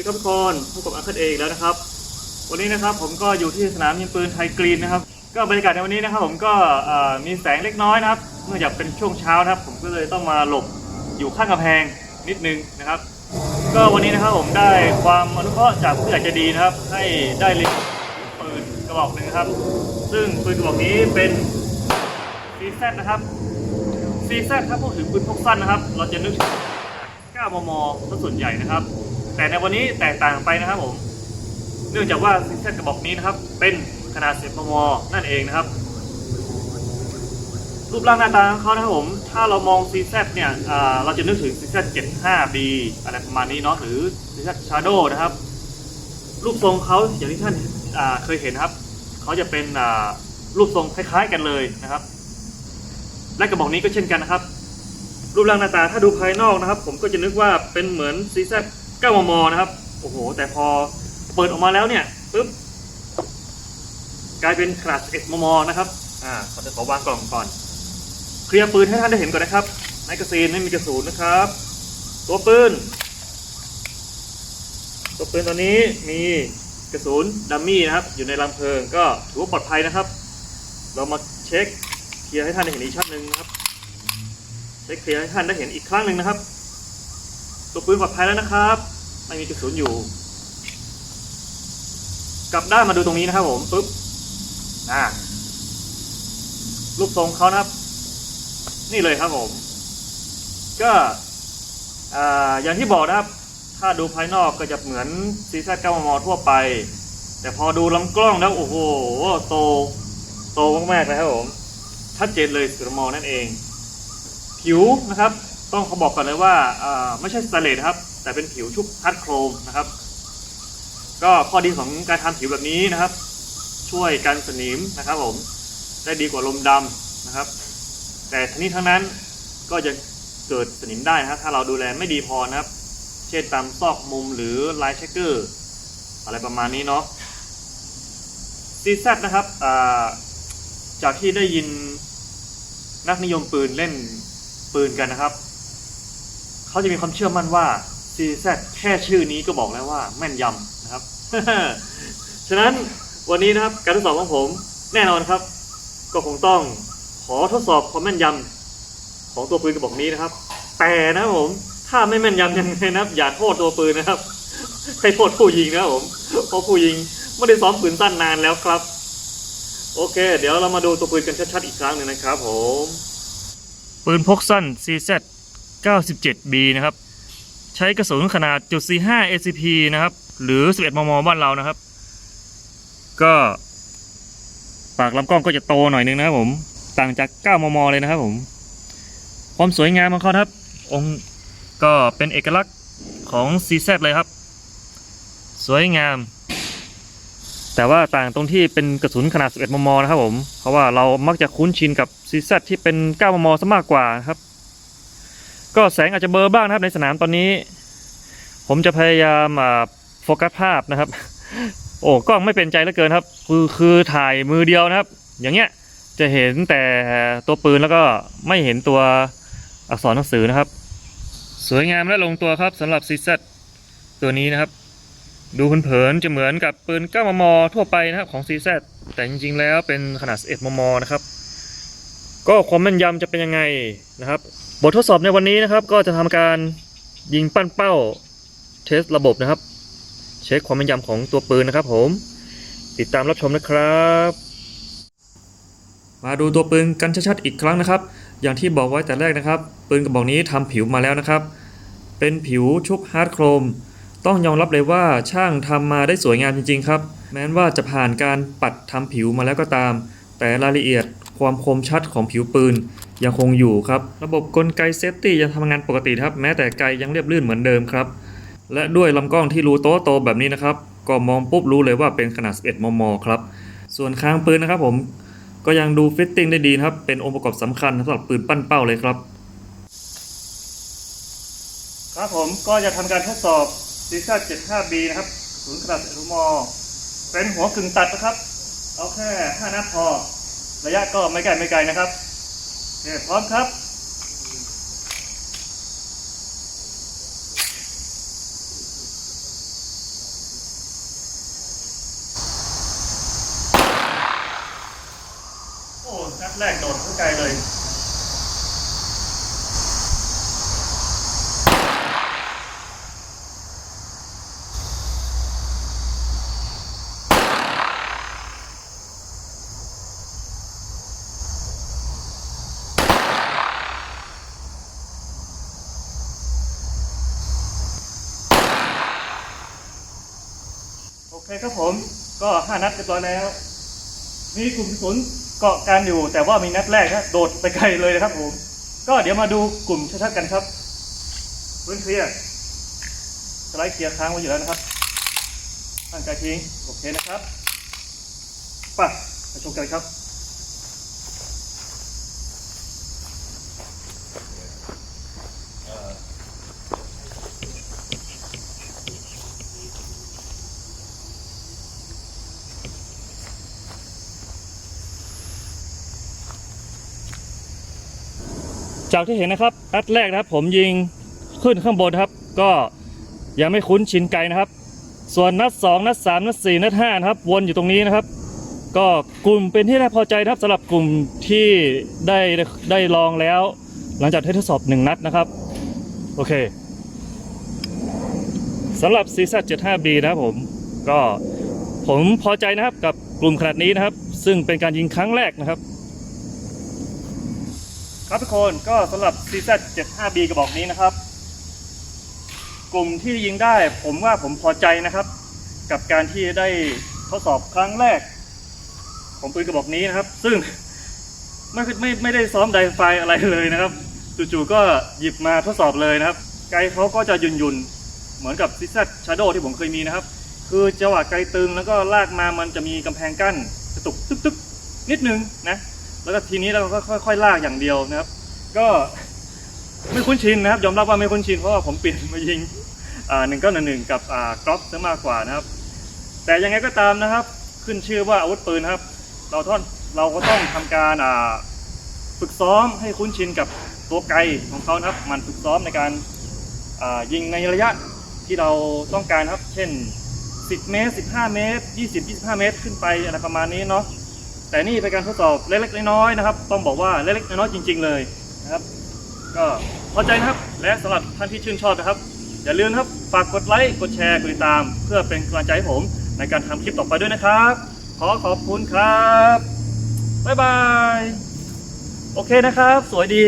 ดีครับทุกคนพบกับอัคเคิลเองแล้วนะครับ วันนี้นะครับผมก็อยู่ที่สนามยิงปืนไทยกรีนนะครับ ก็บรรยากาศในวันนี้นะครับ ผมก็มีแสงเล็กน้อยนะครับ เนื่องจากเป็นช่วงเช้านะครับ ผมก็เลยต้องมาหลบอยู่ข้างกำแพงนิดนึงนะครับ ก็วันนี้นะครับผมได้ความอนุเคราะห์จากผู้ใหญ่ใจดีนะครับ ให้ได้ลิงปืนกระบอกหนึ่งครับ ซึ่งปืนกระบอกนี้เป็น CZ นะครับ CZ ถ้าพูดถึงปืนพกสั้นนะครับ เราจะนึกถึง9มมส่วนใหญ่นะครับ แต่ในวันนี้แตกต่างไปนะครับผม เนื่องจากว่า CZ กระบอกนี้นะครับ เป็นขนาด 10 มม นั่นเองนะครับ รูปร่างหน้าตาของเขานะครับผม ถ้าเรามอง CZ เนี่ยเราจะนึกถึง CZ 75B อะไรประมาณนี้เนาะ หรือ CZ Shadow นะครับ รูปทรงเขาอย่างที่ท่านาเคยเห็นครับ เขาจะเป็นรูปทรงคล้ายๆกันเลยนะครับ และกระบอกนี้ก็เช่นกันนะครับ รูปร่างหน้าตาถ้าดูภายนอกนะครับ ผมก็จะนึกว่าเป็นเหมือน CZ 9มมนะครับ โอ้โห แต่พอเปิดออกมาแล้วเนี่ยปึ๊บกลายเป็นขนาด11มมนะครับ อ่าขอจะขอวางกล่องก่อน เคลียร์ปืนให้ท่านได้เห็นก่อนนะครับแมกกาซีนไม่มีกระสุนนะครับ ตัวปืน ตัวปืนตัวนี้มีกระสุนดัมมี่นะครับ อยู่ในลำเพลิงก็ถือว่าปลอดภัยนะครับ เรามาเช็คเคลียร์ให้ท่านได้เห็นอีกชั้นหนึ่งนะครับ เช็คเคลียร์ให้ท่านได้เห็นอีกครั้งหนึ่งนะครับ ตัวปืนปลอดภัยแล้วนะครับ ไม่มีกระสุนย์อยู่ กลับด้านมาดูตรงนี้นะครับผมปุ๊บอ่ารูปทรงเขานะครับ นี่เลยครับผม ก็อ่าอย่างที่บอกนะครับ ถ้าดูภายนอกก็จะเหมือนซีซั่น9มมทั่วไป แต่พอดูลำกล้องแล้วโอ้โหโต โตมากๆเลยครับผมชัดเจนเลยสุดมอนั่นเอง ผิวนะครับ ต้องเขาบอกก่อนเลยว่าไม่ใช่สแตเลสครับ แต่เป็นผิวชุบคัดโครมนะครับ ก็ข้อดีของการทำผิวแบบนี้นะครับ ช่วยกันสนิมนะครับผมได้ดีกว่าลมดำนะครับ แต่ทั้งนี้ทั้งนั้นก็จะเกิดสนิมได้นะครับ ถ้าเราดูแลไม่ดีพอนะครับ เช่นตามซอกมุมหรือลายเช็คเกอร์ อะไรประมาณนี้เนาะซีซนะครับจากที่ได้ยินนักนิยมปืนเล่นปืนกันนะครับ เขาจะมีความเชื่อมั่นว่า CZ แค่ชื่อนี้ก็บอกแล้วว่าแม่นยำนะครับ ฉะนั้นวันนี้นะครับการทดสอบของผมแน่นอนครับ ก็คงต้องขอทดสอบความแม่นยำของตัวปืนกระบอกนี้นะครับ แต่นะผมถ้าไม่แม่นยำยังไงนะครับ อย่าโทษตัวปืนนะครับให้โทษผู้ยิงนะครับผมเพราะผู้ยิงไม่ได้ซ้อมปืนสั้นนานแล้วครับ โอเค เดี๋ยวเรามาดูตัวปืนกันชัดๆอีกครั้งหนึ่งนะครับผม ปืนพกสั้น CZ 97B นะครับ ใช้กระสุนขนาดจุด45 ACP นะครับ หรือ 11 มม บ้านเรานะครับ ก็ ปากลำกล้องก็จะโตหน่อยนึงนะครับผม ต่างจาก 9 มม เลยนะครับผม ความสวยงามของเขานะครับ องค์ก็เป็นเอกลักษณ์ของ CZ เลยครับ สวยงาม แต่ว่าต่างตรงที่เป็นกระสุนขนาด 11 มม นะครับผม เพราะว่าเรามักจะคุ้นชินกับ CZ ที่เป็น 9 มมซะมากกว่าครับ ก็แสงอาจจะเบลอบ้างนะครับในสนามตอนนี้ ผมจะพยายามโฟกัสภาพนะครับ โอ้กล้องไม่เป็นใจเหลือเกินครับ คือคือถ่ายมือเดียวนะครับ อย่างเงี้ยจะเห็นแต่ตัวปืนแล้วก็ไม่เห็นตัวอักษรหนังสือนะครับ สวยงามและลงตัวครับสำหรับ CZ ตัวนี้นะครับ ดูเผินๆจะเหมือนกับปืน 9 มม ทั่วไปนะครับของ CZ แต่จริงๆแล้วเป็นขนาด 11 มม นะครับ ก็ความแม่นยำจะเป็นยังไงนะครับ บททดสอบในวันนี้นะครับ ก็จะทำการยิงปั้นเป้าเทสระบบนะครับ เช็คความแม่นยำของตัวปืนนะครับ ผมติดตามรับชมนะครับ มาดูตัวปืนกันชัดๆอีกครั้งนะครับ อย่างที่บอกไว้แต่แรกนะครับ ปืนกระบอกนี้ทำผิวมาแล้วนะครับ เป็นผิวชุบฮาร์ดโครมต้องยอมรับเลยว่าช่างทำมาได้สวยงามจริงๆครับ แม้ว่าจะผ่านการปัดทำผิวมาแล้วก็ตาม แต่รายละเอียด ความคมชัดของผิวปืนยังคงอยู่ครับ ระบบกลไกเซฟตี้ยังทำงานปกติครับ แม้แต่ไกยังเรียบลื่นเหมือนเดิมครับ และด้วยลำกล้องที่รูโตโตแบบนี้นะครับ ก็มองปุ๊บรู้เลยว่าเป็นขนาด 11 มม ครับ ส่วนค้างปืนนะครับผมก็ยังดูฟิตติ้งได้ดีครับ เป็นองค์ประกอบสำคัญสำหรับปืนปั้นเป้าเลยครับ ครับผมก็จะทำการทดสอบซีซ่า 75B นะครับศูนย์ขนาด11มม เป็นหัวกึ่งตัดนะครับ เอาแค่5นัดพอ ระยะก็ไม่ไกลไม่ไกลนะครับโอเคพร้อมครับโอ้นัดแรกโดดเข้าใจเลย โอเคครับผมก็ห้านัดเรียบร้อยแล้ว มีกลุ่มกระสุนเกาะกันอยู่ แต่ว่ามีนัดแรกนะโดดไปไกลเลยนะครับผม ก็เดี๋ยวมาดูกลุ่มชัดๆกันครับพื้นเคลียร์สไลด์เคลียร์ค้างไว้อยู่แล้วนะครับตั้งใจทิ้งโอเคนะครับไป่ะมาชมกันครับ จากที่เห็นนะครับนัดแรกนะครับ ผมยิงขึ้นข้างบนครับ ก็ยังไม่คุ้นชินไกลนะครับ ส่วนนัด 2 นัด 3 นัด 4 นัด5นะครับ วนอยู่ตรงนี้นะครับ ก็กลุ่มเป็นที่น่าพอใจนะครับสำหรับกลุ่มที่ได้ได้ลองแล้ว หลังจากที่ทดสอบ 1 นัดนะครับ โอเคสำหรับ c z 75 b นะครับผมก็ผมพอใจนะครับกับกลุ่มขนาดนี้นะครับ ซึ่งเป็นการยิงครั้งแรกนะครับ ครับทุกคนก็สำหรับ CZ 75B กระบอกนี้นะครับ กลุ่มที่ยิงได้ผมว่าผมพอใจนะครับ กับการที่ได้ทดสอบครั้งแรก ของปืนกระบอกนี้นะครับ ซึ่งไม่ไม่ไม่ได้ซ้อมไดไฟอะไรเลยนะครับจู่ๆก็หยิบมาทดสอบเลยนะครับ ไกลเขาก็จะยุนยุนๆเหมือนกับ CZ Shadow ที่ผมเคยมีนะครับ คือจังหวะไกลตึงแล้วก็ลากมามันจะมีกำแพงกั้นกระตุกตึ๊กๆนิดนึงนะ แล้วก็ทีนี้เราก็ค่อยๆลากอย่างเดียวนะครับ ก็ไม่คุ้นชินนะครับ ยอมรับว่าไม่คุ้นชินเพราะว่าผมเปลี่ยนมายิงหนึ่งเก้าหนึ่งกับอ่ากรอบซะมากกว่านะครับ แต่ยังไงก็ตามนะครับ ขึ้นชื่อว่าอาวุธปืนครับ เราท่อนเราก็ต้องทำการฝึกซ้อมให้คุ้นชินกับตัวไกลของเขานะครับ มันฝึกซ้อมในการยิงในระยะที่เราต้องการครับ เช่น 10 เมตร 15 เมตร 20 25 เมตร ขึ้นไปอะไรประมาณนี้เนาะ แต่นี่เป็นการทดสอบเล็กๆน้อยๆนะครับ ต้องบอกว่าเล็กๆน้อยๆจริง ๆ เลยนะครับ ก็พอใจนะครับ และสำหรับท่านที่ชื่นชอบนะครับ อย่าลืมครับฝากกดไลค์กดแชร์กดติดตาม เพื่อเป็นกำลังใจให้ผมในการทำคลิปต่อไปด้วยนะครับ ขอขอบคุณครับบ๊ายบายโอเคนะครับ สวยดี